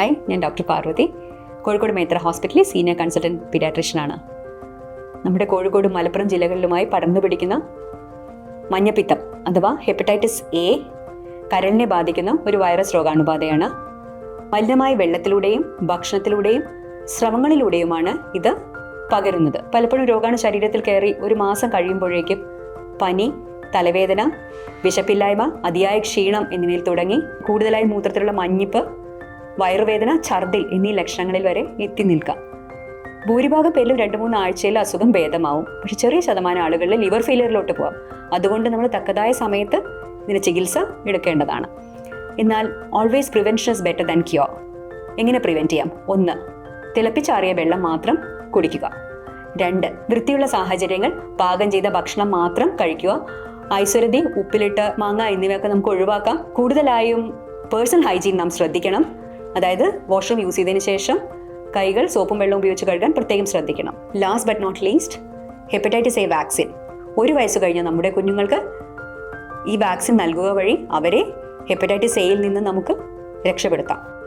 Hi ഞാൻ doctor Parvathi. Kozhikode Methra ഹോസ്പിറ്റലിൽ senior consultant പീഡിയാട്രീഷ്യനാണ്. നമ്മുടെ കോഴിക്കോട് മലപ്പുറം ജില്ലകളിലുമായി പടർന്നു പിടിക്കുന്ന മഞ്ഞപ്പിത്തം അഥവാ ഹെപ്പറ്റൈറ്റിസ് എ കരളിനെ ബാധിക്കുന്ന ഒരു വൈറസ് രോഗാണുബാധയാണ്. മലിനമായ വെള്ളത്തിലൂടെയും ഭക്ഷണത്തിലൂടെയും ശ്രമങ്ങളിലൂടെയുമാണ് ഇത് പകരുന്നത്. പലപ്പോഴും രോഗാണു ശരീരത്തിൽ കയറി ഒരു മാസം കഴിയുമ്പോഴേക്കും പനി തലവേദന വിശപ്പില്ലായ്മ അതിയായ ക്ഷീണം എന്നിവയിൽ തുടങ്ങി കൂടുതലായി മൂത്രത്തിലുള്ള മഞ്ഞിപ്പ് വയറുവേദന ഛർദിൽ എന്നീ ലക്ഷണങ്ങളിൽ വരെ എത്തി നിൽക്കാം. ഭൂരിഭാഗം പേരിലും രണ്ട് മൂന്ന് ആഴ്ചയിൽ അസുഖം ഭേദമാവും. പക്ഷെ ചെറിയ ശതമാനം ആളുകളിൽ ലിവർ ഫെയിലിയറിലോട്ട് പോകാം അതുകൊണ്ട് നമ്മൾ തക്കതായ സമയത്ത് ഇതിന് ചികിത്സ എടുക്കേണ്ടതാണ്. എന്നാൽ always prevention is better than cure എങ്ങനെ പ്രിവെന്റ് ചെയ്യാം? ഒന്ന് തിളപ്പിച്ചാറിയ വെള്ളം മാത്രം കുടിക്കുക. രണ്ട് വൃത്തിയുള്ള സാഹചര്യങ്ങൾ പാകം ചെയ്ത ഭക്ഷണം മാത്രം കഴിക്കുക. ഐശ്വരതി ഉപ്പിലിട്ട് മാങ്ങ എന്നിവയൊക്കെ നമുക്ക് ഒഴിവാക്കാം. കൂടുതലായും പേഴ്സണൽ ഹൈജീൻ നാം ശ്രദ്ധിക്കണം. അതായത് വാഷ്റൂം യൂസ് ചെയ്തതിന് ശേഷം കൈകൾ സോപ്പും വെള്ളവും ഉപയോഗിച്ച് കഴുകാൻ പ്രത്യേകം ശ്രദ്ധിക്കണം. Last but not least hepatitis A vaccine ഒരു വയസ്സ് കഴിഞ്ഞാൽ നമ്മുടെ കുഞ്ഞുങ്ങൾക്ക് ഈ വാക്സിൻ നൽകുക വഴി അവരെ ഹെപ്പറ്റൈറ്റിസ് എയിൽ നിന്ന് നമുക്ക് രക്ഷപ്പെടുത്താം.